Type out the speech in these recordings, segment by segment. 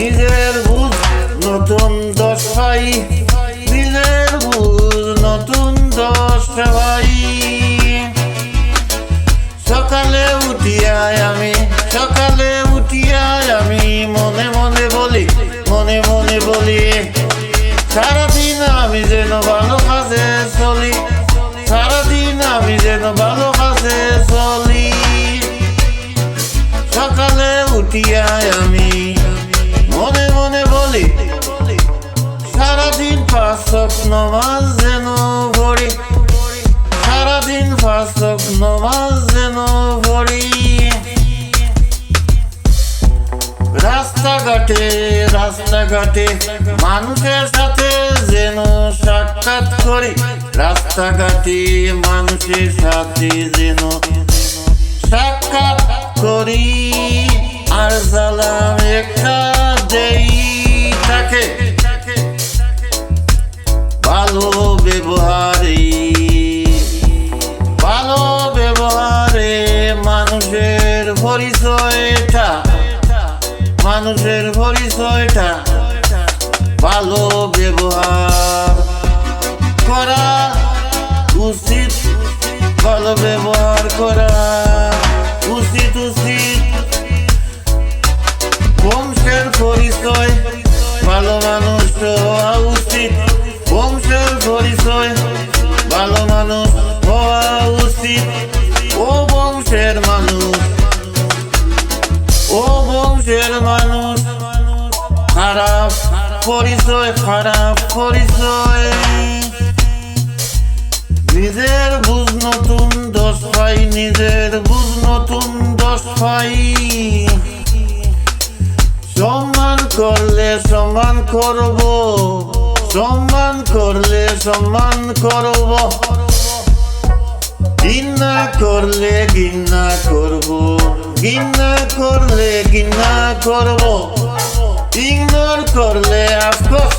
নিজের বুঝ নতুন দশ ভাই নিজের বুঝ নতুন দশ ভাই। সকালে উঠিয়ায় আমি, সকালে উঠিয়ায় আমি মনে মনে বলি, মনে মনে বলি, সারাদিন আমি যেন ভালো কাজে চলি, সারাদিন আমি যেন ভালো কাজে চলি। সকালে উঠিয়ায় আমি পড়ি। রাস্তাঘাটে রাস্তাঘাটে মানুষের সাথে যেন সাক্ষাৎ করি। রাস্তাঘাটে মানুষের সাথে যেন সাক্ষাৎ করি। আর একটা পরিচয়টা, মানুষের পরিচয়টা, ভালো ব্যবহার করা উচিত, ভালো ব্যবহার করা উচিত উচিত। বংশের পরিচয়, ভালো মানুষ হওয়া উচিত। বংশের পরিচয়, ভালো মানুষ হওয়া উচিত। ও বংশের মানুষ ও বংশের মানুষ, খারাপ পরিচয় খারাপ পরিচয়। নিজের বুঝ নতুন দশ নিজের বুঝ নতুন দশ সম্মান করলে সম্মান করব, সম্মান করলে সম্মান করব। ঘৃণা করলে ঘৃণা করব, ঘৃণা করলে ঘৃণা করব ইগনোর করলে আফকোর্স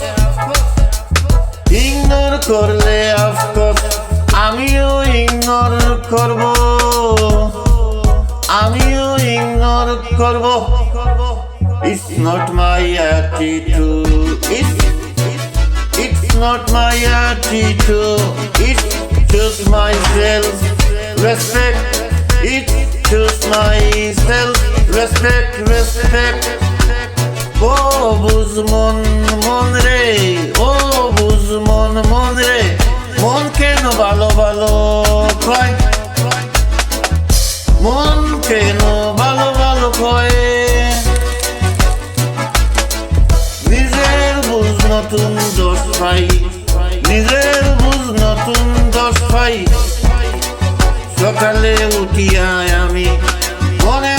ইগনোর করলে আফকোর্স আমিও ইগনোর করব আমিও ইগনোর করব It's not my attitude. It's, it's not my attitude. It's just myself. Respect. Respect, respect. ও বুঝ মন মন রে ও বুঝ মন মন রে মন কেন ভালো ভালো কয়? মন কেন ভালো ভালো কয়? নিজের বুঝ নতুন দোষ পাই। নিজের বুঝ নতুন দোষ পাই। সকালে উঠিয়ায় আমি মনে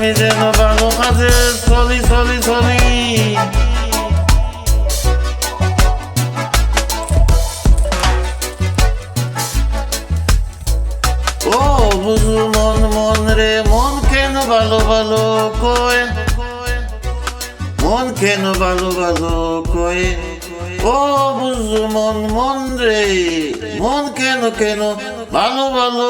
আমি যেন ভালো কাজে চলি চলি চলি। ও বুঝু মন মন রে, মন কেন ভালো ভালো কয়? মন কেন ভালো ভালো কয়? ও বুঝু মন মন রে, মন কেন কেন ভালো ভালো